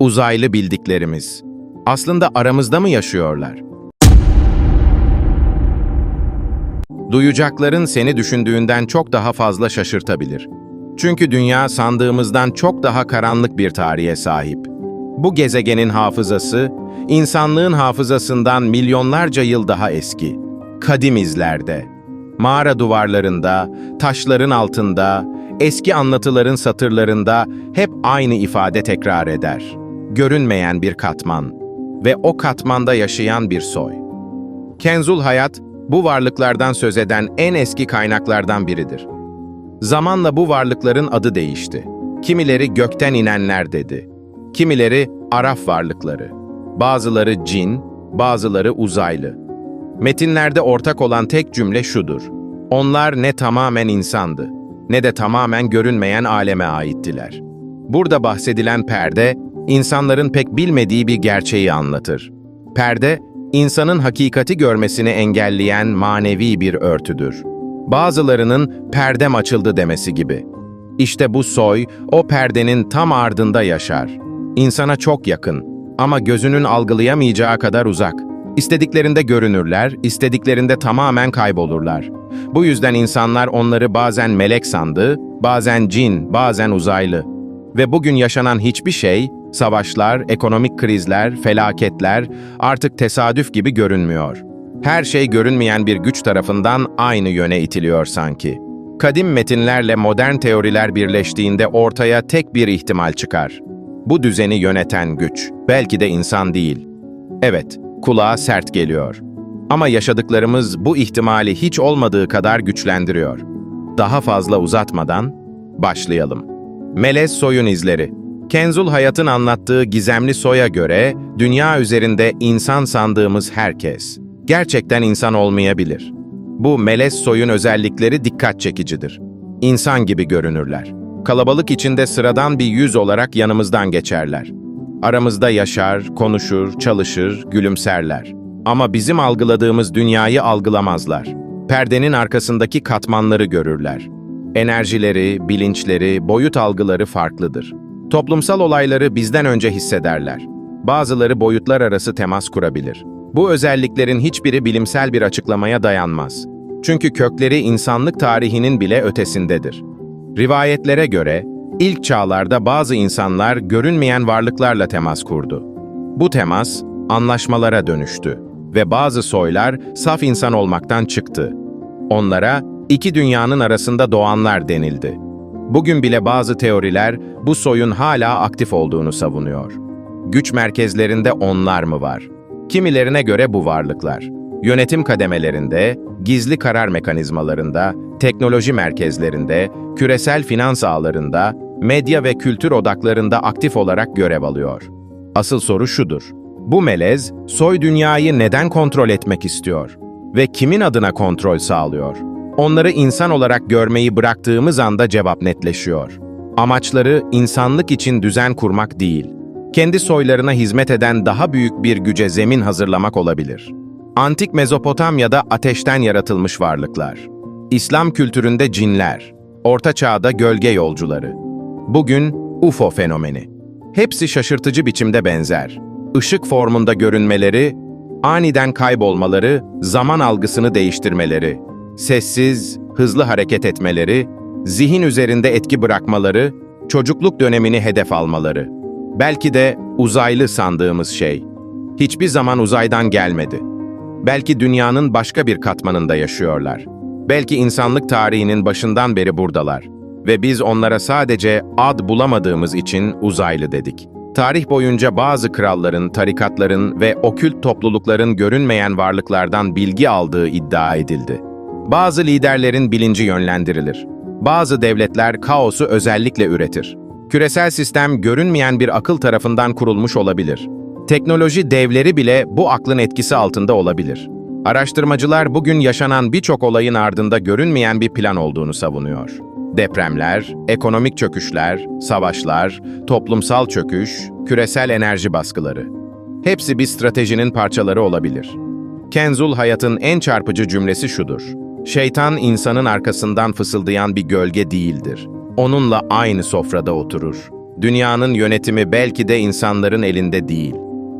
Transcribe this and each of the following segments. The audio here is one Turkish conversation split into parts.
uzaylı bildiklerimiz. Aslında aramızda mı yaşıyorlar? Duyacakların seni düşündüğünden çok daha fazla şaşırtabilir. Çünkü dünya sandığımızdan çok daha karanlık bir tarihe sahip. Bu gezegenin hafızası, insanlığın hafızasından milyonlarca yıl daha eski. Kadim izlerde, mağara duvarlarında, taşların altında, eski anlatıların satırlarında hep aynı ifade tekrar eder. Görünmeyen bir katman ve o katmanda yaşayan bir soy. Kenzul Hayat, bu varlıklardan söz eden en eski kaynaklardan biridir. Zamanla bu varlıkların adı değişti. Kimileri gökten inenler dedi. Kimileri araf varlıkları. Bazıları cin, bazıları uzaylı. Metinlerde ortak olan tek cümle şudur. Onlar ne tamamen insandı, ne de tamamen görünmeyen aleme aittiler. Burada bahsedilen perde, insanların pek bilmediği bir gerçeği anlatır. Perde, insanın hakikati görmesini engelleyen manevi bir örtüdür. Bazılarının perdem açıldı demesi gibi. İşte bu soy, o perdenin tam ardında yaşar. İnsana çok yakın ama gözünün algılayamayacağı kadar uzak. İstediklerinde görünürler, istediklerinde tamamen kaybolurlar. Bu yüzden insanlar onları bazen melek sandı, bazen cin, bazen uzaylı. Ve bugün yaşanan hiçbir şey, savaşlar, ekonomik krizler, felaketler artık tesadüf gibi görünmüyor. Her şey görünmeyen bir güç tarafından aynı yöne itiliyor sanki. Kadim metinlerle modern teoriler birleştiğinde ortaya tek bir ihtimal çıkar. Bu düzeni yöneten güç, belki de insan değil. Evet, kulağa sert geliyor. Ama yaşadıklarımız bu ihtimali hiç olmadığı kadar güçlendiriyor. Daha fazla uzatmadan başlayalım. Melez soyun izleri. Kenzul Hayat'ın anlattığı gizemli soya göre dünya üzerinde insan sandığımız herkes gerçekten insan olmayabilir. Bu melez soyun özellikleri dikkat çekicidir. İnsan gibi görünürler. Kalabalık içinde sıradan bir yüz olarak yanımızdan geçerler. Aramızda yaşar, konuşur, çalışır, gülümserler. Ama bizim algıladığımız dünyayı algılamazlar. Perdenin arkasındaki katmanları görürler. Enerjileri, bilinçleri, boyut algıları farklıdır. Toplumsal olayları bizden önce hissederler. Bazıları boyutlar arası temas kurabilir. Bu özelliklerin hiçbiri bilimsel bir açıklamaya dayanmaz. Çünkü kökleri insanlık tarihinin bile ötesindedir. Rivayetlere göre ilk çağlarda bazı insanlar görünmeyen varlıklarla temas kurdu. Bu temas anlaşmalara dönüştü ve bazı soylar saf insan olmaktan çıktı. Onlara iki dünyanın arasında doğanlar denildi. Bugün bile bazı teoriler bu soyun hala aktif olduğunu savunuyor. Güç merkezlerinde onlar mı var? Kimilerine göre bu varlıklar. Yönetim kademelerinde, gizli karar mekanizmalarında, teknoloji merkezlerinde, küresel finans ağlarında, medya ve kültür odaklarında aktif olarak görev alıyor. Asıl soru şudur. Bu melez, soy dünyayı neden kontrol etmek istiyor? Ve kimin adına kontrol sağlıyor? Onları insan olarak görmeyi bıraktığımız anda cevap netleşiyor. Amaçları insanlık için düzen kurmak değil, kendi soylarına hizmet eden daha büyük bir güce zemin hazırlamak olabilir. Antik Mezopotamya'da ateşten yaratılmış varlıklar. İslam kültüründe cinler, Orta Çağ'da gölge yolcuları. Bugün UFO fenomeni. Hepsi şaşırtıcı biçimde benzer. Işık formunda görünmeleri, aniden kaybolmaları, zaman algısını değiştirmeleri, sessiz, hızlı hareket etmeleri, zihin üzerinde etki bırakmaları, çocukluk dönemini hedef almaları. Belki de uzaylı sandığımız şey. Hiçbir zaman uzaydan gelmedi. Belki dünyanın başka bir katmanında yaşıyorlar. Belki insanlık tarihinin başından beri buradalar. Ve biz onlara sadece ad bulamadığımız için uzaylı dedik. Tarih boyunca bazı kralların, tarikatların ve okült toplulukların görünmeyen varlıklardan bilgi aldığı iddia edildi. Bazı liderlerin bilinci yönlendirilir. Bazı devletler kaosu özellikle üretir. Küresel sistem görünmeyen bir akıl tarafından kurulmuş olabilir. Teknoloji devleri bile bu aklın etkisi altında olabilir. Araştırmacılar bugün yaşanan birçok olayın ardında görünmeyen bir plan olduğunu savunuyor. Depremler, ekonomik çöküşler, savaşlar, toplumsal çöküş, küresel enerji baskıları. Hepsi bir stratejinin parçaları olabilir. Kenzul Hayat'ın en çarpıcı cümlesi şudur. Şeytan insanın arkasından fısıldayan bir gölge değildir. Onunla aynı sofrada oturur. dünyanın yönetimi belki de insanların elinde değil.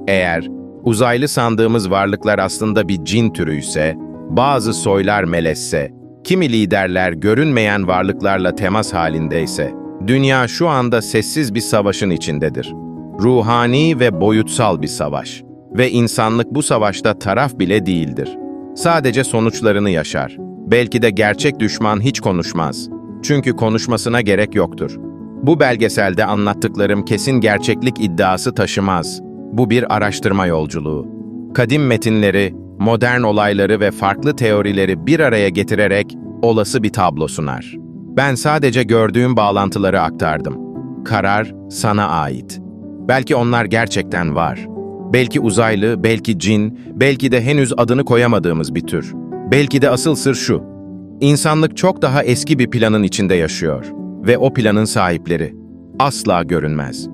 Eğer uzaylı sandığımız varlıklar aslında bir cin türüyse, bazı soylar melesse, kimi liderler görünmeyen varlıklarla temas halindeyse, dünya şu anda sessiz bir savaşın içindedir. Ruhani ve boyutsal bir savaş. Ve insanlık bu savaşta taraf bile değildir. Sadece sonuçlarını yaşar. Belki de gerçek düşman hiç konuşmaz. Çünkü konuşmasına gerek yoktur. Bu belgeselde anlattıklarım kesin gerçeklik iddiası taşımaz. Bu bir araştırma yolculuğu. Kadim metinleri, modern olayları ve farklı teorileri bir araya getirerek olası bir tablo sunar. Ben sadece gördüğüm bağlantıları aktardım. Karar sana ait. Belki onlar gerçekten var. Belki uzaylı, belki cin, belki de henüz adını koyamadığımız bir tür. Belki de asıl sır şu. İnsanlık çok daha eski bir planın içinde yaşıyor ve o planın sahipleri asla görünmez.